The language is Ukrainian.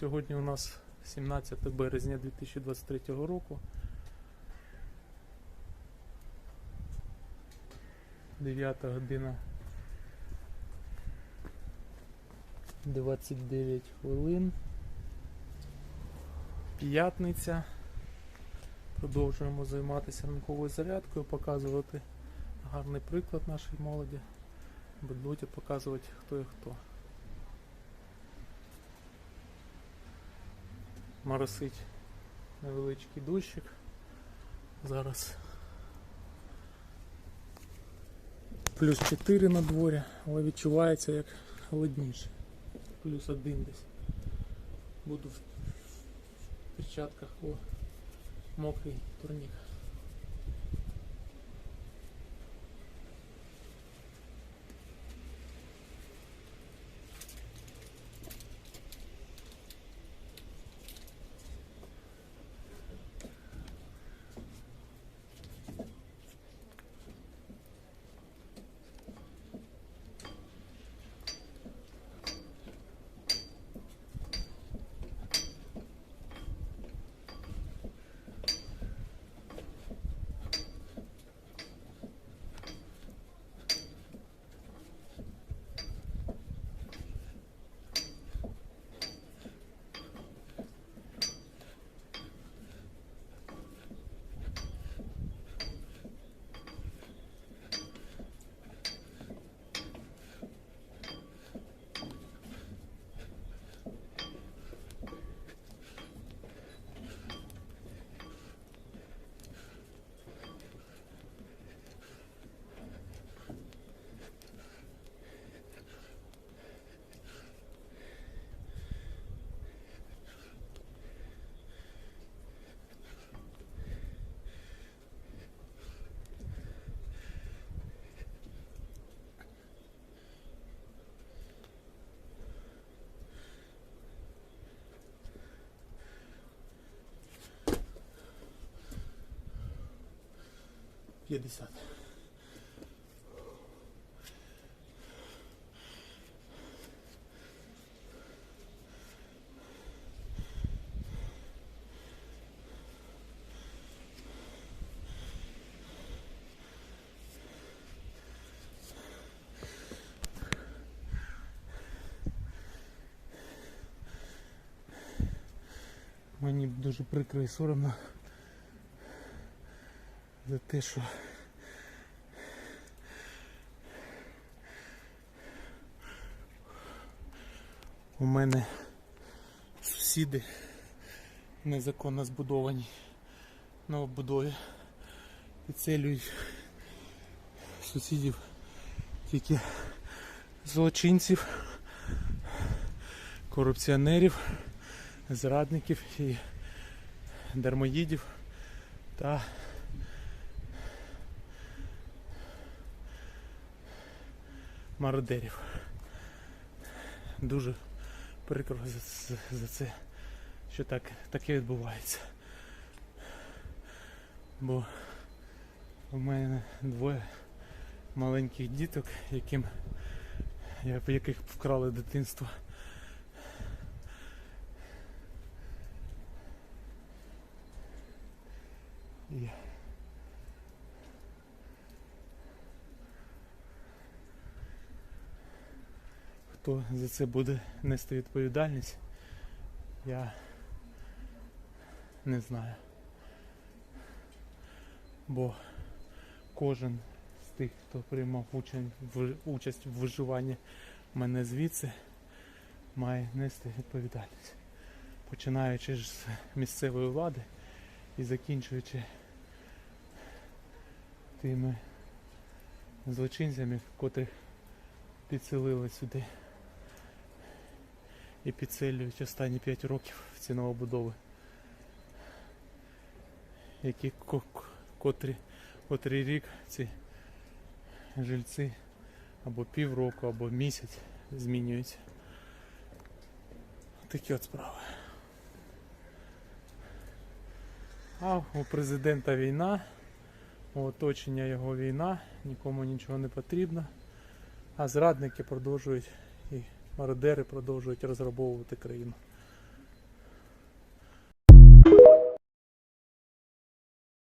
Сьогодні у нас 17 березня 2023 року. 9 година 29 хвилин. П'ятниця. Продовжуємо займатися ранковою зарядкою, показувати гарний приклад нашій молоді. Будуть показувати хто і хто. Моросить невеличкий дощик. Зараз плюс 4 на дворі, але відчувається як холодніше. Плюс один десь. Буду в перчатках, о, мокрий турнік. П'ятдесят. Мені дуже прикро і соромно за те, що у мене сусіди незаконно збудовані новобудові підселюють сусідів тільки злочинців, корупціонерів, зрадників і дармоїдів та мародерів. Дуже прикро за, за, це, що так, таке відбувається. Бо у мене двоє маленьких діток, яким, яких вкрали дитинство. І хто за це буде нести відповідальність, я не знаю. Бо кожен з тих, хто приймав участь в, виживанні мене звідси, має нести відповідальність. Починаючи з місцевої влади і закінчуючи тими злочинцями, котрих підселили сюди і підселюють останні 5 років в ці новобудови, які ко- ко- котрі, котрий рік ці жильці або півроку, або місяць змінюються. Такі от справи. А у президента війна, у оточення його війна, нікому нічого не потрібно. А зрадники продовжують і мародери продовжують розграбовувати країну.